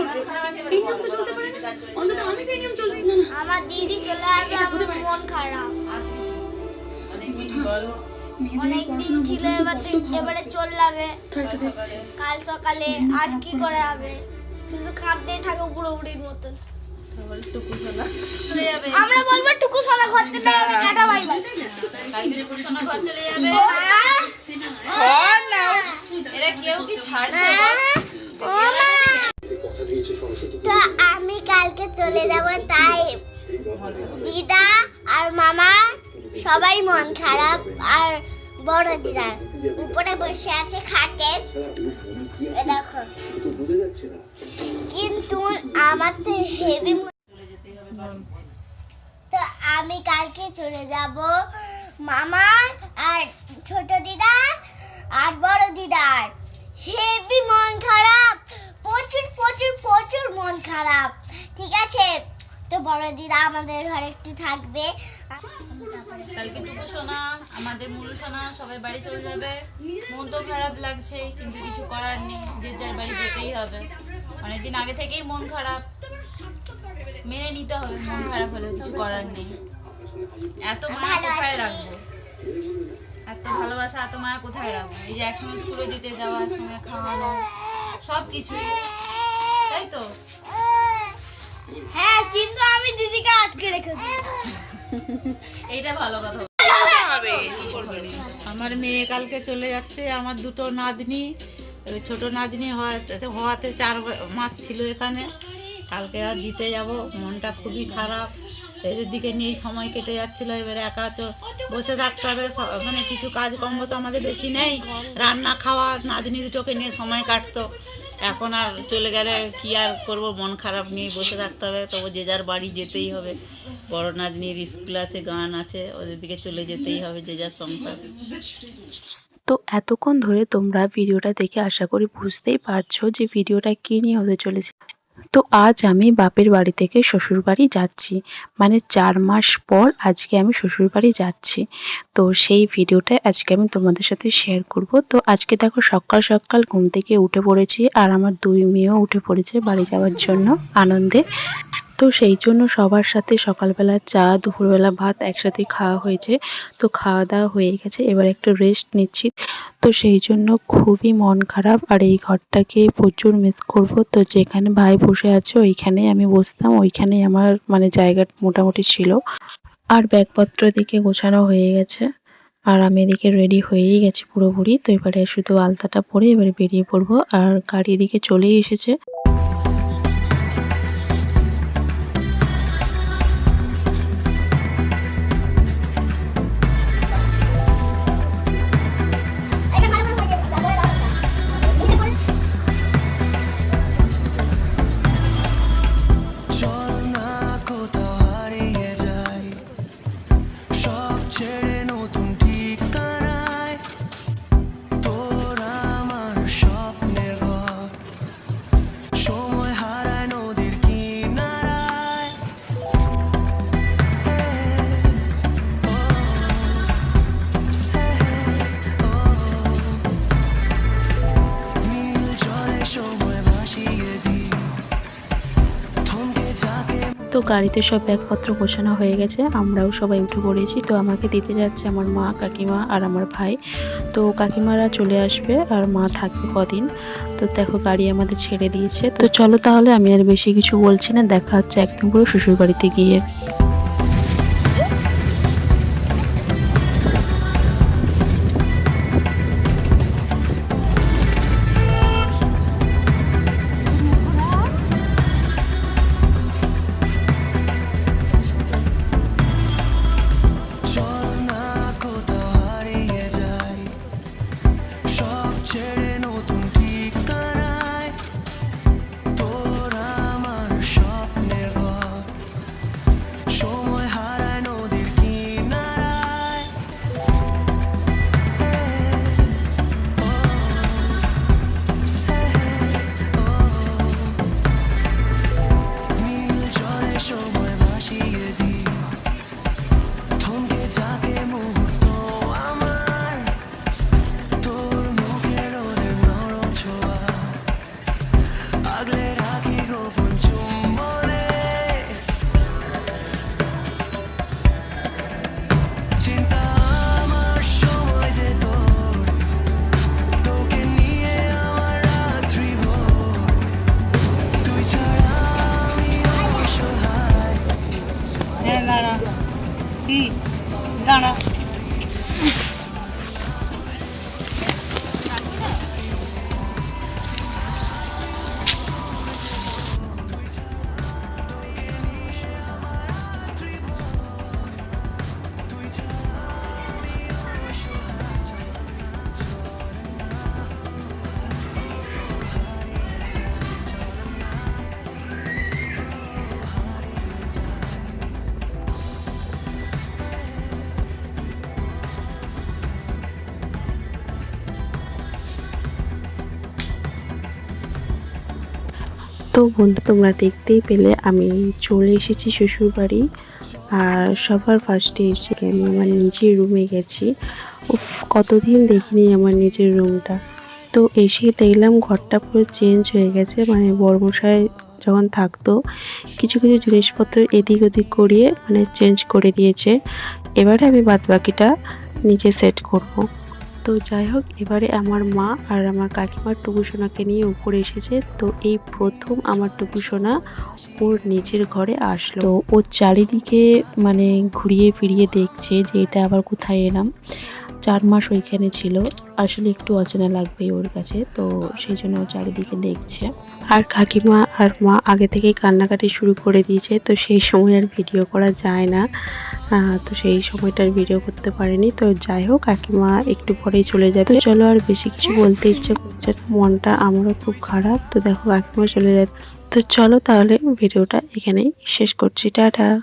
করবে এই নিয়ম তো চলতে পারে না অন্তত আমি তো এই নিয়ম চলবে না আমার দিদি চলে আসবে আমার মন খারাপ অনেক দিন ছিল এবার তো- এবারে চলে যাবে কাল সকালে আজ কি করে হবে শুধু কাঁদতেই থাকে পুরোপুরির মতন আমরা বলব টুকু সোনা ঘর চলে যাবে টাটা বাই বাই এরা কেউ দিদা আর মামা, সবাই মন খারাপ, আর বড় দিদা উপরে বসে আছে খাটে। দেখো। কিন্তু আমার তো হেভি তো আমি কালকে চলে যাব মামার আর ছোট দিদার আর বড় দিদার হেভি মন খারাপ। প্রচুর প্রচুর প্রচুর মন খারাপ। ঠিক আছে? তো বড় দিদা আমাদের ঘরে একটু থাকবে। কালকে টুকু সোনা আমাদের মুলু সোনা সবাই বাড়ি চলে যাবে। মন তো খারাপ লাগছে কিন্তু কিছু করার নেই যে যার বাড়ি যেতেই হবে। অনেকদিন আগে থেকেই মন খারাপ। মেনে নিতে হবে মন খারাপ হলেও কিছু করার নেই। এত মায়া কোথায় রাখব? এত ভালোবাসা এত মায়া কোথায় রাখব? এই যে একসঙ্গে স্কুলে দিতে যাওয়া একসঙ্গে খাওয়ানো সব কিছুই তাই তো? হ্যাঁ কিন্তু আমি দিদিকে আটকে রেখে দিই এইটা ভালো কথা। আমার মেয়ে কালকে চলে যাচ্ছে আমার দুটো নাতনি। ওই ছোট নাতনি হওয়াতে হওয়াতে চার মাস ছিল এখানে। কালকে আর দিতে যাব মনটা খুবই খারাপ। এর দিকে নিয়েই সময় কেটে যাচ্ছিল এবারে একা তো বসে থাকতে হবে। মানে কিছু কাজকর্ম তো আমাদের বেশি নেই। রান্না খাওয়া নাতনি দুটোকে নিয়ে সময় কাটতো। এখন আর চলে গেলে কি আর করব? মন খারাপ নিয়ে বসে থাকতে হবে। তবু যে যার বাড়ি যেতেই হবে। বড় নাতনির স্কুল আছে, গান আছে, ওদের দিকে চলে যেতেই হবে যে যার সংসার। তো এতক্ষণ ধরে তোমরা ভিডিওটা দেখে আশা করি বুঝতেই পারছ যে ভিডিওটা কী নিয়ে হতে চলেছে। তো আজ আমি বাপের বাড়ি থেকে শ্বশুর বাড়ি যাচ্ছি। মানে চার মাস পর আজকে আমি শ্বশুর বাড়ি যাচ্ছি। তো সেই ভিডিওটা আজকে আমি তোমাদের সাথে শেয়ার করব। তো আজকে দেখো সকাল সকাল ঘুম থেকে উঠে পড়েছি আর আমার দুই মেয়েও উঠে পড়েছে বাড়ি যাওয়ার জন্য আনন্দে। তো সেই জন্য সবার সাথে সকালবেলা চা, দুপুরবেলা ভাত একসাথে খাওয়া হয়েছে। তো খাওয়া দাওয়া হয়ে গেছে, এবার একটু রেস্ট নিচ্ছি। তো সেই জন্য খুবই মন খারাপ, আর এই ঘরটাকে প্রচুর মিস করব। তো যেখানে ভাই বসে আছে, ওইখানেই আমি বসতাম, ওইখানেই আমার মানে জায়গা মোটামুটি ছিল। আর ব্যাগপত্র দিকে গোছানো হয়ে গেছে। আর আমি এদিকে রেডি হয়েই গেছি পুরোপুরি। তো এবারে শুধু আলতাটা পরে এবারে বেরিয়ে পড়ব, আর গাড়ি এদিকে চলেই এসেছে। তো গাড়িতে সব ব্যাগপত্র গোছানো হয়ে গেছে, আমরাও সবাই উঠে পড়েছি। তো আমাকে দিতে যাচ্ছে আমার মা, কাকিমা আর আমার ভাই। তো কাকিমারা চলে আসবে আর মা থাকবে কদিন। তো দেখো গাড়ি আমাদের ছেড়ে দিয়েছে। তো চলো তাহলে, আমি আর বেশি কিছু বলছি না, দেখা হচ্ছে একদম পুরো শ্বশুর বাড়িতে গিয়ে। aquí. Dana. তো বন্ধু, তোমরা দেখতেই পেলে আমি চলে এসেছি শ্বশুর বাড়ি আর সবার ফার্স্টে এসে আমি আমার নিজের রুমে গেছি। উফ, কতদিন দেখিনি আমার নিজের রুমটা তো এসে দেখলাম ঘরটা পুরো চেঞ্জ হয়ে গেছে। মানে বর্মশাই যখন থাকতো, কিছু কিছু জিনিসপত্র এদিক ওদিক করিয়ে মানে চেঞ্জ করে দিয়েছে। এবারে আমি বাদ বাকিটা নিজে সেট করব। তো যাই হোক, এবারে আমার মা আর আমার কাকিমার টুকুসোনাকে নিয়ে উপরে এসেছে। তো এই প্রথম আমার টুকুসোনা ওর নিজের ঘরে আসলো। তো ওর চারিদিকে মানে ঘুরিয়ে ফিরিয়ে দেখছে যে এটা আবার কোথায় এলাম। চার মাস ওইখানে ছিল। আসলে একটু অচেনা লাগবে ওর কাছে, তো সেই জন্য ও চারিদিকে দেখছে। আর কাকিমা আর মা আগে থেকেই কান্নাকাটি শুরু করে দিয়েছে, তো সেই সময় আর ভিডিও করা যায় না। তো সেই সময়টার ভিডিও করতে পারেনি, তো যাই হোক, কাকিমা একটু পরেই চলে তো চলো আর বেশি কিছু বলতে ইচ্ছে করছে মনটা আমারও খুব খারাপ। তো দেখো, কাকিমা চলে যায়। তো চলো তাহলে ভিডিওটা এখানেই শেষ করছি, টাটা।